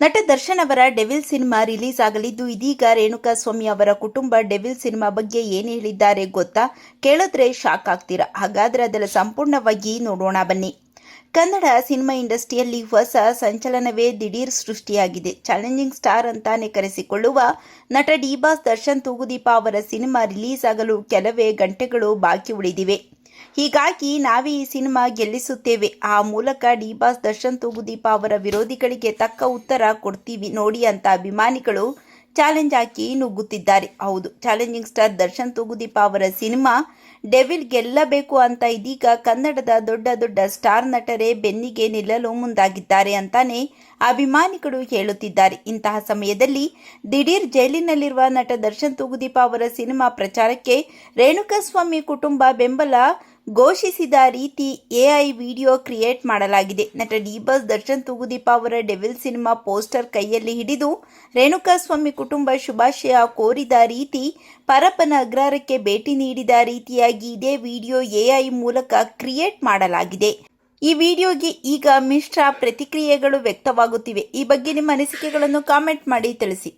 ನಟ ದರ್ಶನ್ ಅವರ devil cinema release ಆಗಲಿದ್ದು ಇದೀಗ ರೇಣುಕಾ ಸ್ವಾಮಿ ಅವರ ಕುಟುಂಬ ಡೆವಿಲ್ ಸಿನಿಮಾ ಬಗ್ಗೆ ಏನು ಹೇಳಿದ್ದಾರೆ ಗೊತ್ತಾ? ಕೇಳಿದ್ರೆ ಶಾಕ್ ಆಗ್ತೀರಾ? ಹಾಗಾದ್ರೆ ಅದರ ಸಂಪೂರ್ಣವಾಗಿ ನೋಡೋಣ ಬನ್ನಿ. ಕನ್ನಡ ಸಿನಿಮಾ ಇಂಡಸ್ಟ್ರಿಯಲ್ಲಿ ಹೊಸ ಸಂಚಲನವೇ ದಿಢೀರ್ ಸೃಷ್ಟಿಯಾಗಿದೆ. ಚಾಲೆಂಜಿಂಗ್ ಸ್ಟಾರ್ ಅಂತಾನೆ ಕರೆಸಿಕೊಳ್ಳುವ ನಟ ಡಿಬಾಸ್ ದರ್ಶನ್ ತೂಗುದೀಪ ಅವರ ಸಿನಿಮಾ ರಿಲೀಸ್ ಆಗಲು ಕೆಲವೇ ಗಂಟೆಗಳು ಬಾಕಿ ಉಳಿದಿವೆ. ಹೀಗಾಗಿ ನಾವೇ ಈ ಸಿನಿಮಾ ಗೆಲ್ಲಿಸುತ್ತೇವೆ. ಆ ಮೂಲಕ ಡಿ ಬಾಸ್ ದರ್ಶನ್ ತೂಗುದೀಪ ಅವರ ವಿರೋಧಿಗಳಿಗೆ ತಕ್ಕ ಉತ್ತರ ಕೊಡ್ತೀವಿ ನೋಡಿ ಅಂತ ಅಭಿಮಾನಿಗಳು ಚಾಲೆಂಜ್ ಹಾಕಿ ನುಗ್ಗುತ್ತಿದ್ದಾರೆ. ಹೌದು, ಚಾಲೆಂಜಿಂಗ್ ಸ್ಟಾರ್ ದರ್ಶನ್ ತೂಗುದೀಪ ಅವರ ಸಿನಿಮಾ ಡೆವಿಲ್ ಗೆಲ್ಲಬೇಕು ಅಂತ ಇದೀಗ ಕನ್ನಡದ ದೊಡ್ಡ ದೊಡ್ಡ ಸ್ಟಾರ್ ನಟರೇ ಬೆನ್ನಿಗೆ ನಿಲ್ಲಲು ಮುಂದಾಗಿದ್ದಾರೆ ಅಂತಾನೆ ಅಭಿಮಾನಿಗಳು ಹೇಳುತ್ತಿದ್ದಾರೆ. ಇಂತಹ ಸಮಯದಲ್ಲಿ ದಿಢೀರ್ ಜೈಲಿನಲ್ಲಿರುವ ನಟ ದರ್ಶನ್ ತೂಗುದೀಪ ಅವರ ಸಿನಿಮಾ ಪ್ರಚಾರಕ್ಕೆ ರೇಣುಕಾಸ್ವಾಮಿ ಕುಟುಂಬ ಬೆಂಬಲ ಘೋಷಿಸಿದ ರೀತಿ ಎಐ ವಿಡಿಯೋ ಕ್ರಿಯೇಟ್ ಮಾಡಲಾಗಿದೆ. ನಟ ಡಿಬಸ್ ದರ್ಶನ್ ತೂಗುದೀಪ ಅವರ ಡೆವಿಲ್ ಸಿನಿಮಾ ಪೋಸ್ಟರ್ ಕೈಯಲ್ಲಿ ಹಿಡಿದು ರೇಣುಕಾಸ್ವಾಮಿ ಕುಟುಂಬ ಶುಭಾಶಯ ಕೋರಿದ ರೀತಿ ಪರಪ್ಪನ ಅಗ್ರಹಾರಕ್ಕೆ ಭೇಟಿ ನೀಡಿದ ರೀತಿಯಾಗಿ ಇದೇ ವಿಡಿಯೋ ಎಐ ಮೂಲಕ ಕ್ರಿಯೇಟ್ ಮಾಡಲಾಗಿದೆ. ಈ ವಿಡಿಯೋಗೆ ಈಗ ಮಿಶ್ರ ಪ್ರತಿಕ್ರಿಯೆಗಳು ವ್ಯಕ್ತವಾಗುತ್ತಿವೆ. ಈ ಬಗ್ಗೆ ನಿಮ್ಮ ಅನಿಸಿಕೆಗಳನ್ನು ಕಾಮೆಂಟ್ ಮಾಡಿ ತಿಳಿಸಿ.